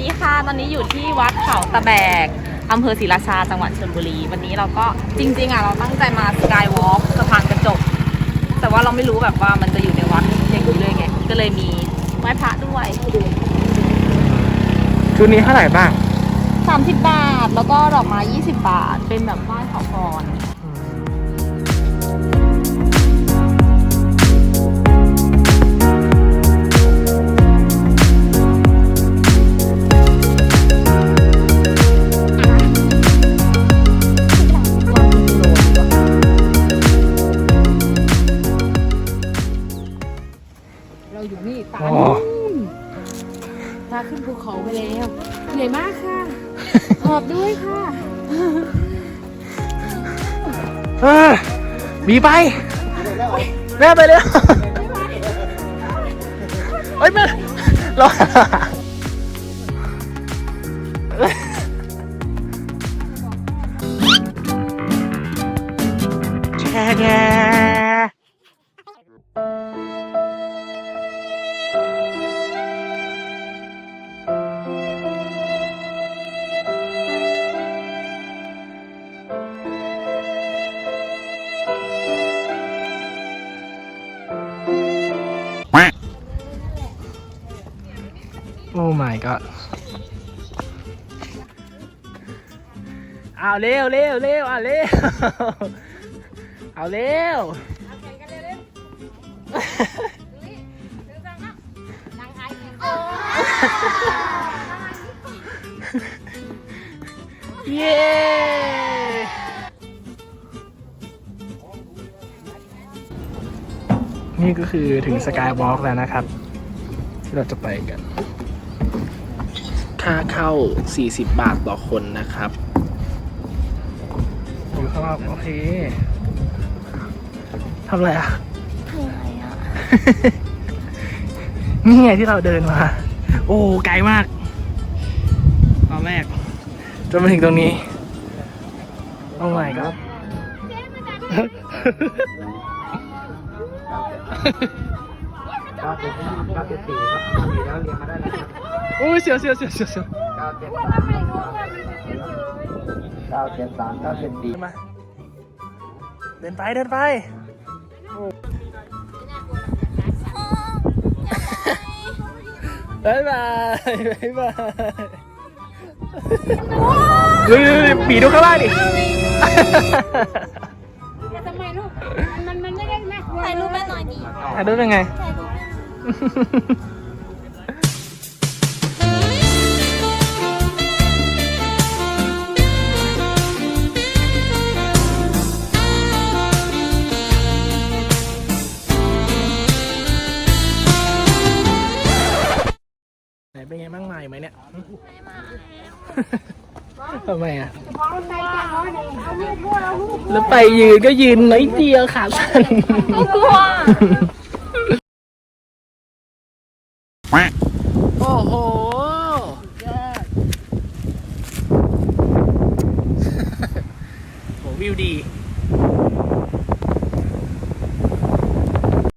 ดีค่ะ ตอนนี้อยู่ที่วัดเขาตะแบกอำเภอศรีราชาจังหวัดชลบุรี วันนี้เราก็จริง ๆอะเราตั้งใจมาสกายวอล์กสะพานกระจก แต่ว่าเราไม่รู้แบบว่ามันจะอยู่ในวัดอย่างนี้เลยไง ก็เลยมีไหว้พระด้วยชุดนี้เท่าไหร่บ้าง 30 บาท แล้วก็ดอกไม้20 บาท เป็นแบบไหว้ขอพร เราอยู่นี่ตาอ๋อ นู่นตาขึ้นภูเขาไปแล้วเหนื่อยมากค่ะ หอบด้วยค่ะ เออบีไป แม่ไปเร็วเฮ้ยแม่รอแช่แช่ โอ้ my god เอาเร็วเร็วเร็วเอาเร็ว เอาเร็วเย้นี่ก็คือถึงสกายวอล์กแล้วนะครับ ที่เราจะไปกัน ค่าเข้า 40 บาทต่อคนนะครับอยู่ข้างนอกโอเคทำอะไรอะ นี่ไงที่เราเดินมา โอ้ไกลมากตอนแรกจนมาถึงตรงนี้โอ้ my god เก้าเจ็ดสี่เก้าเจ็ดสี่ครับสี่แล้วเรียนมาได้เลยครับโอ้ยเสียวเสียวเสียวเสียวเสียวเก้าเจ็ดสามเก้าเจ็ดสามเก้าเจ็ดสี่มาเดินไปเดินไปบายบายบายบายเฮ้ยปีดูข้างล่างดิทำไมลูก มันมันไม่ได้น่ากลัวถ่ายรูปแม่หน่อยดิถ่ายรูปเป็นไง ไหนเป็นไงบ้างมาอยู่ไหมเนี่ยทำไมอะใจจังเลยเอาลูกด้วยเอาลูกแล้วไปยืนก็ยืนน้อยเดียวขาสั้นกลัว โอ้โหโหวิวดี